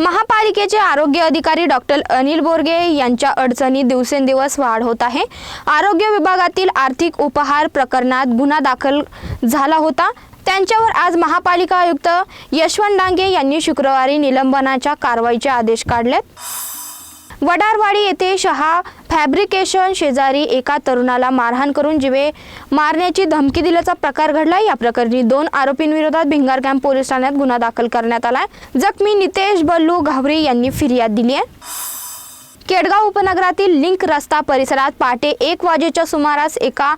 महापालिकेचे आरोग्य अधिकारी डॉक्टर अनिल बोरगे यांच्या अडचणी दिवसेंदिवस वाढ होत आहे. आरोग्य विभागातील आर्थिक उपहार प्रकरणात गुन्हा दाखल झाला होता. त्यांच्यावर आज महापालिका आयुक्त यशवंत डांगे यांनी शुक्रवारी निलंबनाच्या कारवाईचे आदेश काढलेत. वडारवाडी येथे शहा फॅब्रिकेशन शेजारी एका तरुणाला मारहाण करून जिवे मारण्याची धमकी दिल्याचा प्रकार घडला या प्रकरणी दोन आरोपींविरोधात भिंगार कॅम्प पोलीस ठाण्यात गुन्हा दाखल करण्यात आला जखमी नितेश बल्लू घावरे यांनी फिर्याद दिली आहे. केडगाव उपनगरातील लिंक रस्ता परिसरात पहाटे एक वाजेच्या सुमारास एका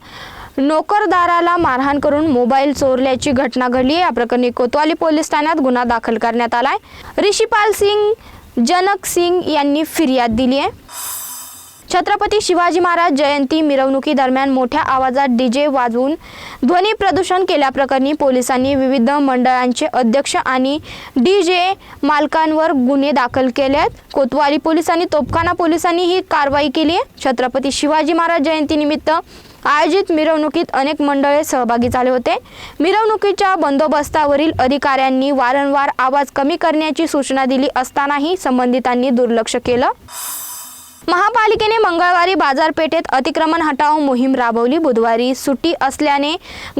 नोकरदाराला मारहाण करून मोबाईल चोरल्याची घटना घडली या प्रकरणी कोतवाली पोलीस ठाण्यात गुन्हा दाखल करण्यात आलाय. ऋषीपाल सिंग जनक सिंग यांनी फिर्याद दिली आहे. छत्रपती शिवाजी महाराज जयंती मिरवणुकी दरम्यान मोठ्या आवाजात डीजे वाजवून ध्वनी प्रदूषण केल्याप्रकरणी पोलिसांनी विविध मंडळांचे अध्यक्ष आणि डीजे मालकांवर गुन्हे दाखल केले आहेत कोतवाली पोलिसांनी तोपखाना पोलिसांनी ही कारवाई केली आहे. छत्रपती शिवाजी महाराज जयंतीनिमित्त आयोजित मिरवणुकीत अनेक मंडळे सहभागी झाले होते. मिरवणुकीच्या बंदोबस्तावरील अधिकाऱ्यांनी वारंवार आवाज कमी करण्याची सूचना दिली असतानाही संबंधितांनी दुर्लक्ष केलं. महापालिकेने मंगळवारी बाजारपेठेत अतिक्रमण हटाव मोहीम राबवली. बुधवारी सुट्टी असल्याने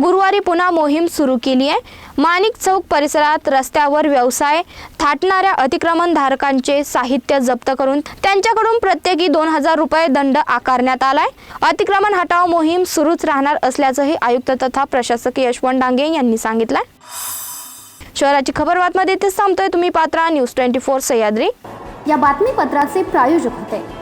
गुरुवारी पुन्हा मोहीम सुरू केली आहे. माणिक चौक परिसरात रस्त्यावर व्यवसाय थाटणाऱ्या अतिक्रमणधारकांचे साहित्य जप्त करून त्यांच्याकडून प्रत्येकी दोन हजार रुपये दंड आकारण्यात आलाय. अतिक्रमण हटाव मोहीम सुरूच राहणार असल्याचंही आयुक्त तथा प्रशासक यशवंत डांगे यांनी सांगितलंय. शहराची खबर बातमध्ये इथेच थांबतोय. तुम्ही पात्रा न्यूज ट्वेंटी फोर सह्याद्री. या बातमीपत्राचे प्रायोजक होते.